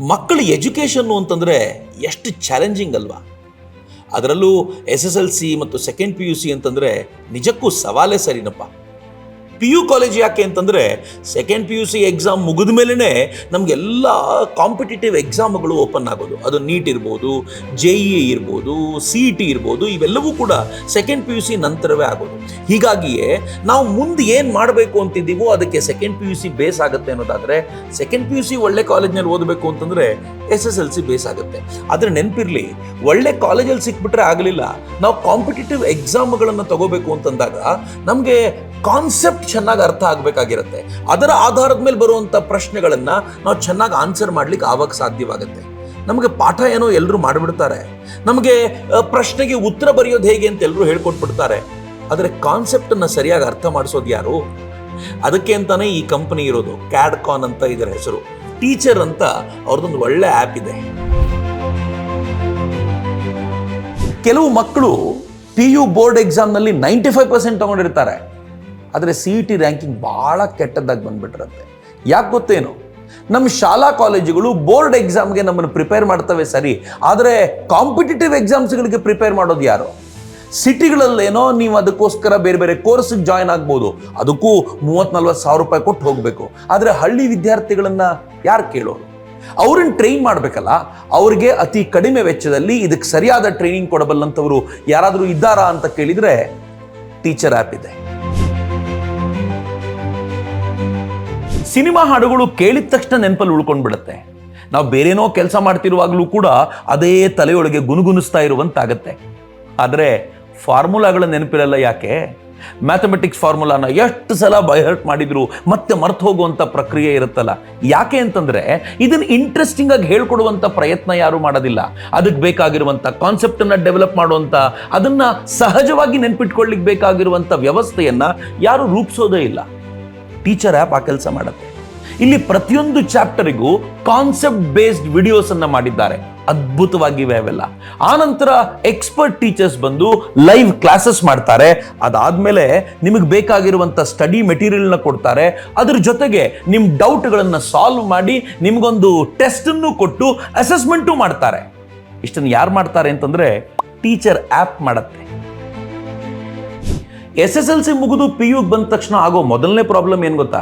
ಮಕ್ಕಳ ಎಜುಕೇಷನ್ನು ಅಂತಂದರೆ ಎಷ್ಟು ಚಾಲೆಂಜಿಂಗ್ ಅಲ್ವಾ? ಅದರಲ್ಲೂ ಎಸ್ ಎಸ್ ಎಲ್ ಸಿ ಮತ್ತು ಸೆಕೆಂಡ್ ಪಿ ಯು ಸಿ ಅಂತಂದರೆ ನಿಜಕ್ಕೂ ಸವಾಲೇ ಸರಿನಪ್ಪ. ಪಿ ಯು ಕಾಲೇಜ್ ಯಾಕೆ ಅಂತಂದರೆ second P U C exam ಮುಗಿದ ಮೇಲೇ ನಮಗೆಲ್ಲ ಕಾಂಪಿಟೇಟಿವ್ ಎಕ್ಸಾಮ್ಗಳು ಓಪನ್ ಆಗೋದು. ಅದು ನೀಟ್ ಇರ್ಬೋದು ಜೆ ಇ ಇರ್ಬೋದು ಸಿ ಇ ಟಿ ಇರ್ಬೋದು, ಇವೆಲ್ಲವೂ ಕೂಡ ಸೆಕೆಂಡ್ ಪಿ ಯು ಸಿ ನಂತರವೇ ಆಗೋದು. ಹೀಗಾಗಿಯೇ ನಾವು ಮುಂದೆ ಏನು ಮಾಡಬೇಕು ಅಂತಿದ್ದೀವೋ ಅದಕ್ಕೆ second P U C base ಆಗುತ್ತೆ ಅನ್ನೋದಾದರೆ ಸೆಕೆಂಡ್ ಪಿ ಯು ಸಿ ಒಳ್ಳೆ ಕಾಲೇಜ್ನಲ್ಲಿ ಓದಬೇಕು ಅಂತಂದರೆ S S L C base ಆಗುತ್ತೆ. ಆದರೆ ನೆನಪಿರಲಿ, ಒಳ್ಳೆ ಕಾಲೇಜಲ್ಲಿ ಸಿಕ್ಬಿಟ್ರೆ ಆಗಲಿಲ್ಲ. ನಾವು ಕಾಂಪಿಟೇಟಿವ್ ಎಕ್ಸಾಮ್ಗಳನ್ನು ತಗೋಬೇಕು ಅಂತಂದಾಗ ನಮಗೆ ಕಾನ್ಸೆಪ್ಟ್ ಚೆನ್ನಾಗಿ ಅರ್ಥ ಆಗಬೇಕಾಗಿರುತ್ತೆ. ಅದರ ಆಧಾರದ ಮೇಲೆ ಬರುವಂಥ ಪ್ರಶ್ನೆಗಳನ್ನು ನಾವು ಚೆನ್ನಾಗಿ ಆನ್ಸರ್ ಮಾಡ್ಲಿಕ್ಕೆ ಆವಾಗ ಸಾಧ್ಯವಾಗುತ್ತೆ. ನಮಗೆ ಪಾಠ ಏನೋ ಎಲ್ಲರೂ ಮಾಡಿಬಿಡ್ತಾರೆ. ನಮಗೆ ಪ್ರಶ್ನೆಗೆ ಉತ್ತರ ಬರೆಯೋದು ಹೇಗೆ ಅಂತ ಎಲ್ಲರೂ ಹೇಳ್ಕೊಟ್ಬಿಡ್ತಾರೆ. ಆದರೆ ಕಾನ್ಸೆಪ್ಟನ್ನು ಸರಿಯಾಗಿ ಅರ್ಥ ಮಾಡಿಸೋದು ಯಾರು? ಅದಕ್ಕೆ ಅಂತಾನೆ ಈ ಕಂಪನಿ ಇರೋದು. ಕ್ಯಾಡ್ಕಾನ್ ಅಂತ ಇದರ ಹೆಸರು. ಟೀಚರ್ ಅಂತ ಅವ್ರದ್ದೊಂದು ಒಳ್ಳೆ ಆ್ಯಪ್ ಇದೆ. ಕೆಲವು ಮಕ್ಕಳು ಪಿ ಯು ಬೋರ್ಡ್ ಎಕ್ಸಾಮ್ನಲ್ಲಿ ನೈಂಟಿ ಫೈವ್ ಪರ್ಸೆಂಟ್ ತೊಗೊಂಡಿರ್ತಾರೆ. ಆದರೆ ಸಿ ಇ ಟಿ ರ್ಯಾಂಕಿಂಗ್ ಭಾಳ ಕೆಟ್ಟದ್ದಾಗಿ ಬಂದ್ಬಿಟ್ಟಿರುತ್ತೆ. ಯಾಕೆ ಗೊತ್ತೇನು? ನಮ್ಮ ಶಾಲಾ ಕಾಲೇಜುಗಳು ಬೋರ್ಡ್ ಎಕ್ಸಾಮ್ಗೆ ನಮ್ಮನ್ನು ಪ್ರಿಪೇರ್ ಮಾಡ್ತವೆ ಸರಿ, ಆದರೆ ಕಾಂಪಿಟೇಟಿವ್ ಎಕ್ಸಾಮ್ಸ್ಗಳಿಗೆ ಪ್ರಿಪೇರ್ ಮಾಡೋದು ಯಾರು? ಸಿಟಿಗಳಲ್ಲೇನೋ ನೀವು ಅದಕ್ಕೋಸ್ಕರ ಬೇರೆ ಬೇರೆ ಕೋರ್ಸಿಗೆ ಜಾಯ್ನ್ ಆಗ್ಬೋದು. ಅದಕ್ಕೂ ಮೂವತ್ತು ನಲ್ವತ್ತು ಸಾವಿರ ರೂಪಾಯಿ ಕೊಟ್ಟು ಹೋಗಬೇಕು. ಆದರೆ ಹಳ್ಳಿ ವಿದ್ಯಾರ್ಥಿಗಳನ್ನು ಯಾರು ಕೇಳೋರು ಅವ್ರನ್ನ ಟ್ರೈನ್ ಮಾಡಬೇಕಲ್ಲ, ಅವ್ರಿಗೆ ಅತಿ ಕಡಿಮೆ ವೆಚ್ಚದಲ್ಲಿ ಇದಕ್ಕೆ ಸರಿಯಾದ ಟ್ರೈನಿಂಗ್ ಕೊಡಬಲ್ಲಂಥವ್ರು ಯಾರಾದರೂ ಇದ್ದಾರಾ ಅಂತ ಕೇಳಿದರೆ ಟೀಚರ್ ಆ್ಯಪ್ ಇದೆ. ಸಿನಿಮಾ ಹಾಡುಗಳು ಕೇಳಿದ ತಕ್ಷಣ ನೆನಪಲ್ಲಿ ಉಳ್ಕೊಂಡ್ಬಿಡುತ್ತೆ. ನಾವು ಬೇರೇನೋ ಕೆಲಸ ಮಾಡ್ತಿರುವಾಗಲೂ ಕೂಡ ಅದೇ ತಲೆಯೊಳಗೆ ಗುನುಗುನಿಸ್ತಾ ಇರುವಂತಾಗತ್ತೆ. ಆದರೆ ಫಾರ್ಮುಲಾಗಳ ನೆನಪಿರಲ್ಲ ಯಾಕೆ? ಮ್ಯಾಥಮೆಟಿಕ್ಸ್ ಫಾರ್ಮುಲಾನ ಎಷ್ಟು ಸಲ ಬೈಹರ್ಟ್ ಮಾಡಿದ್ರು, ಮತ್ತೆ ಮರ್ತು ಹೋಗುವಂಥ ಪ್ರಕ್ರಿಯೆ ಇರುತ್ತಲ್ಲ? ಯಾಕೆ ಅಂತಂದರೆ, ಇದನ್ನು ಇಂಟ್ರೆಸ್ಟಿಂಗ್ ಆಗಿ ಹೇಳ್ಕೊಡುವಂಥ ಪ್ರಯತ್ನ ಯಾರೂ ಮಾಡೋದಿಲ್ಲ. ಅದಕ್ಕೆ ಬೇಕಾಗಿರುವಂಥ ಕಾನ್ಸೆಪ್ಟನ್ನು ಡೆವಲಪ್ ಮಾಡುವಂಥ ಅದನ್ನು ಸಹಜವಾಗಿ ನೆನ್ಪಿಟ್ಕೊಳ್ಳಿಕ್ಕೆ ಬೇಕಾಗಿರುವಂಥ ವ್ಯವಸ್ಥೆಯನ್ನು ಯಾರು ರೂಪಿಸೋದೇ ಇಲ್ಲ. ಟೀಚರ್ ಆ್ಯಪ್ ಆ ಕೆಲಸ ಮಾಡುತ್ತೆ. ಇಲ್ಲಿ ಪ್ರತಿಯೊಂದು ಚಾಪ್ಟರಿಗೂ ಕಾನ್ಸೆಪ್ಟ್ ಬೇಸ್ಡ್ ವಿಡಿಯೋಸ್ ಅನ್ನ ಮಾಡಿದ್ದಾರೆ. ಅದ್ಭುತವಾಗಿವೆ ಅವೆಲ್ಲ. ಆನಂತರ ಎಕ್ಸ್ಪರ್ಟ್ ಟೀಚರ್ಸ್ ಬಂದು ಲೈವ್ ಕ್ಲಾಸಸ್ ಮಾಡ್ತಾರೆ. ಅದಾದ್ಮೇಲೆ ನಿಮಗೆ ಬೇಕಾಗಿರುವಂಥ ಸ್ಟಡಿ ಮೆಟೀರಿಯಲ್ನ ಕೊಡ್ತಾರೆ. ಅದ್ರ ಜೊತೆಗೆ ನಿಮ್ಮ ಡೌಟ್ಗಳನ್ನು ಸಾಲ್ವ್ ಮಾಡಿ ನಿಮಗೊಂದು ಟೆಸ್ಟನ್ನು ಕೊಟ್ಟು ಅಸೆಸ್ಮೆಂಟು ಮಾಡ್ತಾರೆ. ಇಷ್ಟನ್ನು ಯಾರು ಮಾಡ್ತಾರೆ ಅಂತಂದ್ರೆ ಟೀಚರ್ ಆ್ಯಪ್ ಮಾಡುತ್ತೆ. ಎಸ್ ಎಸ್ ಎಲ್ ಸಿ ಮುಗಿದು ಪಿ ಯು ಬಂದ ತಕ್ಷಣ ಆಗೋ ಮೊದಲನೇ ಪ್ರಾಬ್ಲಮ್ ಏನು ಗೊತ್ತಾ?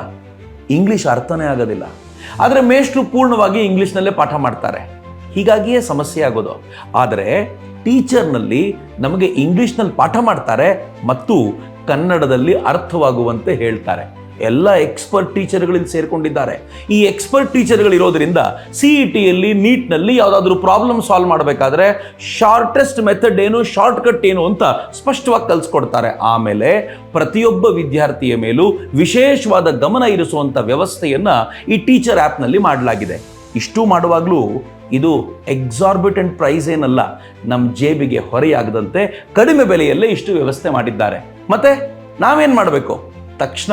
ಇಂಗ್ಲಿಷ್ ಅರ್ಥನೇ ಆಗೋದಿಲ್ಲ. ಆದರೆ ಮೇಷ್ಟ್ರು ಪೂರ್ಣವಾಗಿ ಇಂಗ್ಲೀಷ್ನಲ್ಲೇ ಪಾಠ ಮಾಡ್ತಾರೆ. ಹೀಗಾಗಿಯೇ ಸಮಸ್ಯೆ ಆಗೋದು. ಆದರೆ ಟೀಚರ್ನಲ್ಲಿ ನಮಗೆ ಇಂಗ್ಲೀಷ್ನಲ್ಲಿ ಪಾಠ ಮಾಡ್ತಾರೆ ಮತ್ತು ಕನ್ನಡದಲ್ಲಿ ಅರ್ಥವಾಗುವಂತೆ ಹೇಳ್ತಾರೆ. ಎಲ್ಲ ಎಕ್ಸ್ಪರ್ಟ್ ಟೀಚರ್ಗಳಲ್ಲಿ ಸೇರಿಕೊಂಡಿದ್ದಾರೆ. ಈ ಎಕ್ಸ್ಪರ್ಟ್ ಟೀಚರ್ಗಳು ಇರೋದ್ರಿಂದ ಸಿ ಇ ಟಿಯಲ್ಲಿ ನೀಟ್ನಲ್ಲಿ ಯಾವುದಾದ್ರೂ ಪ್ರಾಬ್ಲಮ್ ಸಾಲ್ವ್ ಮಾಡಬೇಕಾದ್ರೆ ಶಾರ್ಟೆಸ್ಟ್ ಮೆಥಡ್ ಏನು ಶಾರ್ಟ್ ಕಟ್ ಏನು ಅಂತ ಸ್ಪಷ್ಟವಾಗಿ ಕಲಿಸ್ಕೊಡ್ತಾರೆ. ಆಮೇಲೆ ಪ್ರತಿಯೊಬ್ಬ ವಿದ್ಯಾರ್ಥಿಯ ಮೇಲೂ ವಿಶೇಷವಾದ ಗಮನ ಇರಿಸುವಂಥ ವ್ಯವಸ್ಥೆಯನ್ನ ಈ ಟೀಚರ್ ಆ್ಯಪ್ನಲ್ಲಿ ಮಾಡಲಾಗಿದೆ. ಇಷ್ಟು ಮಾಡುವಾಗಲೂ ಇದು ಎಕ್ಸಾರ್ಬಿಟೆಂಟ್ ಪ್ರೈಸ್ ಏನಲ್ಲ ನಮ್ಮ ಜೇಬಿಗೆ ಹೊರೆಯಾಗದಂತೆ ಕಡಿಮೆ ಬೆಲೆಯಲ್ಲೇ ಇಷ್ಟು ವ್ಯವಸ್ಥೆ ಮಾಡಿದ್ದಾರೆ. ಮತ್ತೆ ನಾವೇನು ಮಾಡಬೇಕು? ತಕ್ಷಣ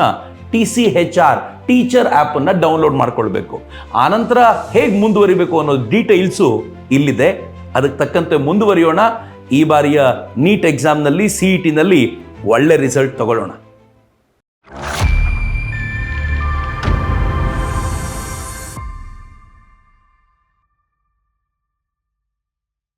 T C H R teacher ಆ್ಯಪನ್ನು ಡೌನ್ಲೋಡ್ ಮಾಡ್ಕೊಳ್ಬೇಕು. ಆನಂತರ ಹೇಗೆ ಮುಂದುವರಿಬೇಕು ಅನ್ನೋ ಡೀಟೇಲ್ಸು ಇಲ್ಲಿದೆ. ಅದಕ್ಕೆ ತಕ್ಕಂತೆ ಮುಂದುವರಿಯೋಣ. ಈ ಬಾರಿಯ ನೀಟ್ ಎಕ್ಸಾಮ್ನಲ್ಲಿ ಸಿ ಇ ಟಿನಲ್ಲಿ ಒಳ್ಳೆ ರಿಸಲ್ಟ್ ತಗೊಳ್ಳೋಣ.